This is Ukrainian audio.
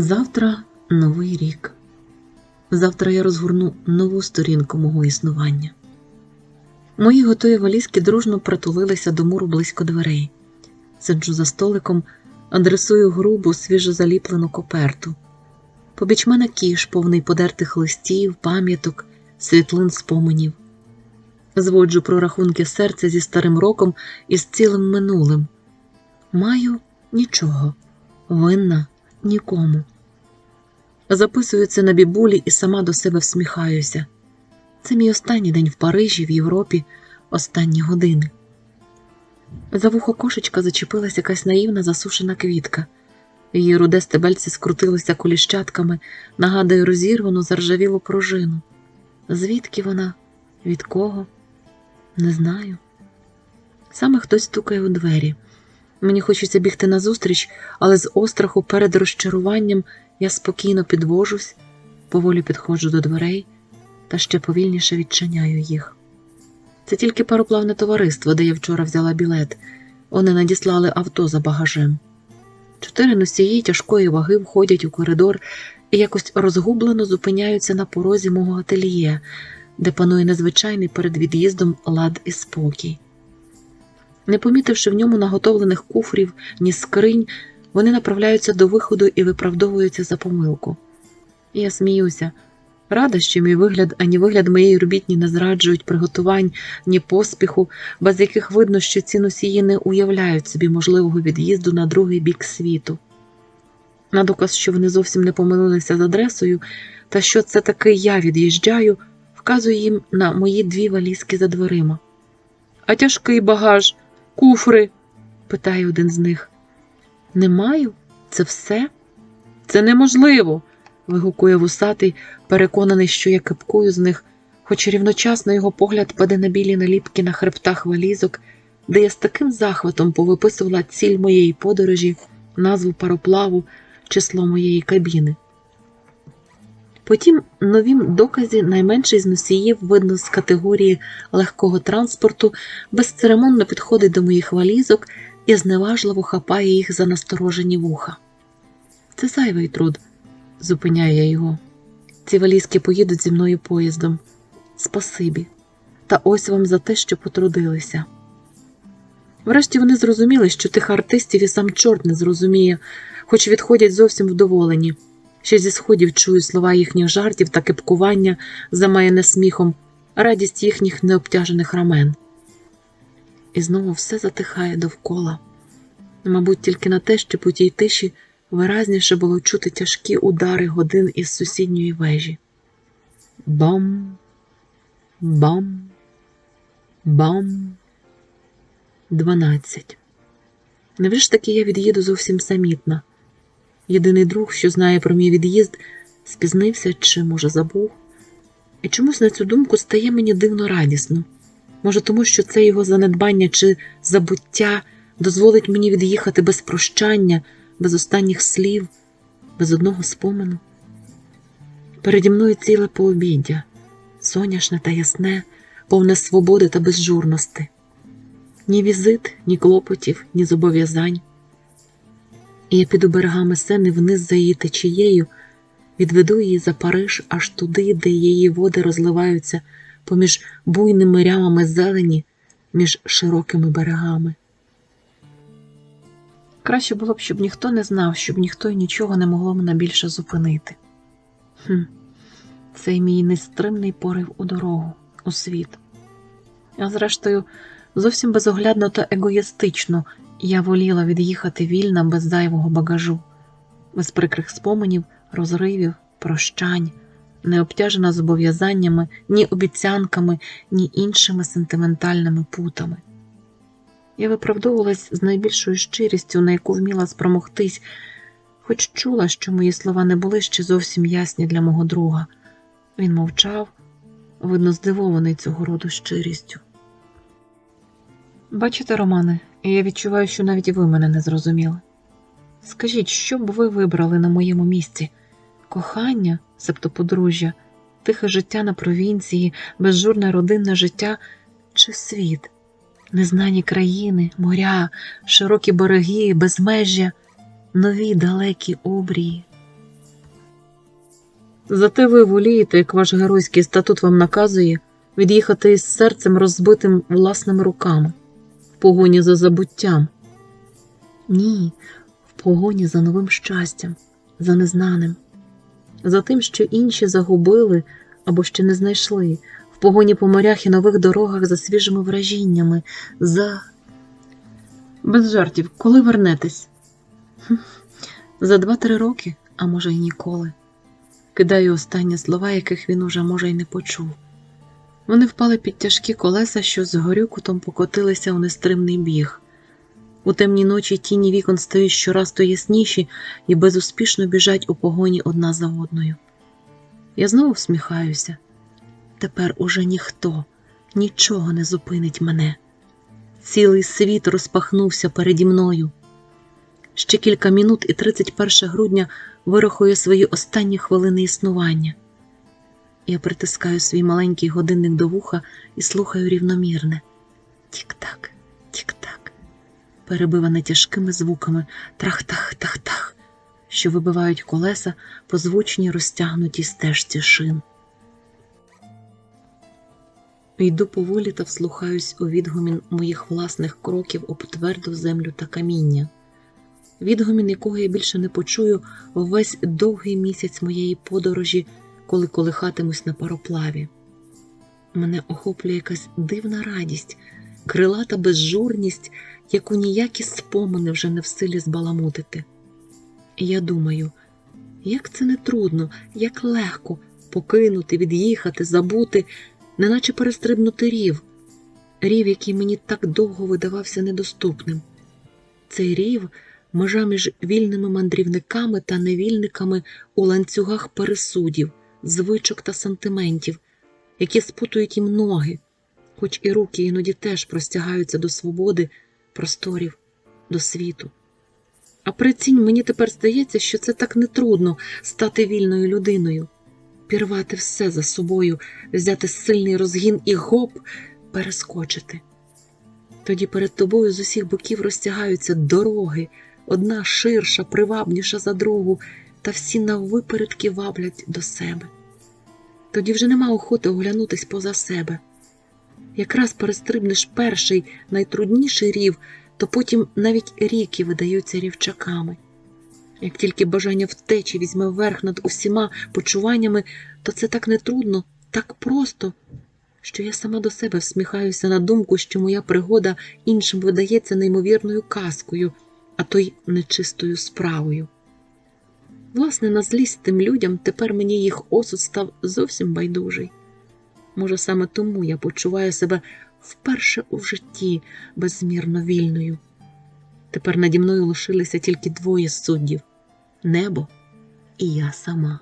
Завтра новий рік. Завтра я розгорну нову сторінку мого існування. Мої готові валізки дружно притулилися до муру близько дверей. Сиджу за столиком, адресую грубу, свіжозаліплену коперту. Побіч мене кіш, повний подертих листів, пам'яток, світлин споменів. Зводжу прорахунки серця зі старим роком і з цілим минулим. Маю нічого, винна нікому. Записую це на бібулі і сама до себе всміхаюся. Це мій останній день в Парижі, в Європі, останні години. За вухо кошечка зачепилась якась наївна засушена квітка. Її руде стебельце скрутилося коліщатками, нагадує розірвану заржавілу пружину. Звідки вона? Від кого? Не знаю. Саме хтось стукає у двері. Мені хочеться бігти назустріч, але з остраху перед розчаруванням я спокійно підвожусь, поволі підходжу до дверей та ще повільніше відчиняю їх. Це тільки пароплавне товариство, де я вчора взяла білет. Вони надіслали авто за багажем. Чотири носії тяжкої ваги входять у коридор і якось розгублено зупиняються на порозі мого ательє, де панує незвичайний перед від'їздом лад і спокій. Не помітивши в ньому наготовлених куфрів ні скринь, вони направляються до виходу і виправдовуються за помилку. Я сміюся, рада, що мій вигляд, ані вигляд моєї робітні не зраджують приготувань, ні поспіху, без яких видно, що ці носії не уявляють собі можливого від'їзду на другий бік світу. На доказ, що вони зовсім не помилилися з адресою, та що це таки я від'їжджаю, вказую їм на мої дві валізки за дверима. А тяжкий багаж, куфри? питає один з них. Не маю? Це все? Це неможливо. вигукує вусатий, переконаний, що я кипкую з них, хоч рівночасно його погляд паде на білі наліпки на хребтах валізок, де я з таким захватом повиписувала ціль моєї подорожі, назву пароплаву, число моєї кабіни. Потім новім доказі найменший з носіїв, видно з категорії легкого транспорту, безцеремонно підходить до моїх валізок і зневажливо хапає їх за насторожені вуха. Це зайвий труд, зупиняю я його. Ці валізки поїдуть зі мною поїздом. Спасибі. Та ось вам за те, що потрудилися. Врешті вони зрозуміли, що тих артистів і сам чорт не зрозуміє, хоч відходять зовсім вдоволені. Ще зі сходів чую слова їхніх жартів та кипкування, замаяне сміхом, радість їхніх необтяжених рамен. І знову все затихає довкола. Мабуть, тільки на те, щоб у тій тиші виразніше було чути тяжкі удари годин із сусідньої вежі. Бам, бам, бам. Дванадцять. Невже ж таки я від'їду зовсім самітна? Єдиний друг, що знає про мій від'їзд, спізнився чи, може, забув. І чомусь на цю думку стає мені дивно радісно. Може, тому що це його занедбання чи забуття дозволить мені від'їхати без прощання, без останніх слів, без одного спомену. Переді мною ціле пообіддя, соняшне та ясне, повне свободи та безжурності. Ні візит, ні клопотів, ні зобов'язань. І я піду берегами сени вниз за її течією, відведу її за Париж аж туди, де її води розливаються поміж буйними рямами зелені, між широкими берегами. Краще було б, щоб ніхто не знав, щоб ніхто і нічого не могло мене більше зупинити. Хм, Цей мій нестримний порив у дорогу, у світ. А зрештою, зовсім безоглядно та егоїстично я воліла від'їхати вільна без зайвого багажу, без прикрих споменів, розривів, прощань, не обтяжена зобов'язаннями, ні обіцянками, ні іншими сентиментальними путами. Я виправдовувалась з найбільшою щирістю, на яку вміла спромогтись, хоч чула, що мої слова не були ще зовсім ясні для мого друга. Він мовчав, видно, здивований цього роду щирістю. Бачите, Романе, я відчуваю, що навіть ви мене не зрозуміли. Скажіть, що б ви вибрали на моєму місці? Кохання, себто подружжя, тихе життя на провінції, безжурне родинне життя? Чи світ, незнані країни, моря, широкі береги, безмежжя, нові далекі обрії. Зате ви волієте, як ваш геройський статут вам наказує, від'їхати із серцем розбитим власними руками, в погоні за забуттям. Ні, в погоні за новим щастям, за незнаним, за тим, що інші загубили або ще не знайшли, в погоні по морях і нових дорогах за свіжими вражіннями, за. Без жартів, коли вернетесь? За два-три роки, а може, й ніколи. Кидаю останні слова, яких він уже може й не почув. Вони впали під тяжкі колеса, що з горюкутом покотилися у нестримний біг. У темній ночі тіні вікон стають щораз то ясніші і безуспішно біжать у погоні одна за одною. Я знову всміхаюся. Тепер уже ніхто, нічого не зупинить мене. Цілий світ розпахнувся переді мною. Ще кілька минут і 31 грудня вирахує свої останні хвилини існування. Я притискаю свій маленький годинник до вуха і слухаю рівномірне. Тік-так, тік-так, перебиване тяжкими звуками. Трах-тах-тах-тах, що вибивають колеса по звучній розтягнутій стежці шин. Йду поволі та вслухаюсь у відгумін моїх власних кроків об тверду землю та каміння. Відгомін якого я більше не почую весь довгий місяць моєї подорожі, коли колихатимусь на пароплаві. Мене охоплює якась дивна радість, крилата безжурність, яку ніякі спомини вже не в силі збаламутити. І я думаю, як це не трудно, як легко покинути, від'їхати, забути, неначе перестрибнути рів, рів, який мені так довго видавався недоступним. Цей рів межа між вільними мандрівниками та невільниками у ланцюгах пересудів, звичок та сантиментів, які спутують їм ноги, хоч і руки іноді теж простягаються до свободи, просторів, до світу. А прицінь мені тепер здається, що це так нетрудно стати вільною людиною, пірвати все за собою, взяти сильний розгін і гоп перескочити. Тоді перед тобою з усіх боків розтягаються дороги, одна ширша, привабніша за другу, та всі наввипередки ваблять до себе. Тоді вже нема охоти оглянутись поза себе. Якраз перестрибнеш перший найтрудніший рів, то потім навіть ріки видаються рівчаками. Як тільки бажання втечі візьме верх над усіма почуваннями, то це так нетрудно, так просто, що я сама до себе всміхаюся на думку, що моя пригода іншим видається неймовірною казкою, а то й нечистою справою. Власне, на злість тим людям тепер мені їх осуд став зовсім байдужий. Може, саме тому я почуваю себе вперше у житті безмірно вільною. Тепер наді мною лишилися тільки двоє суддів небо і я сама.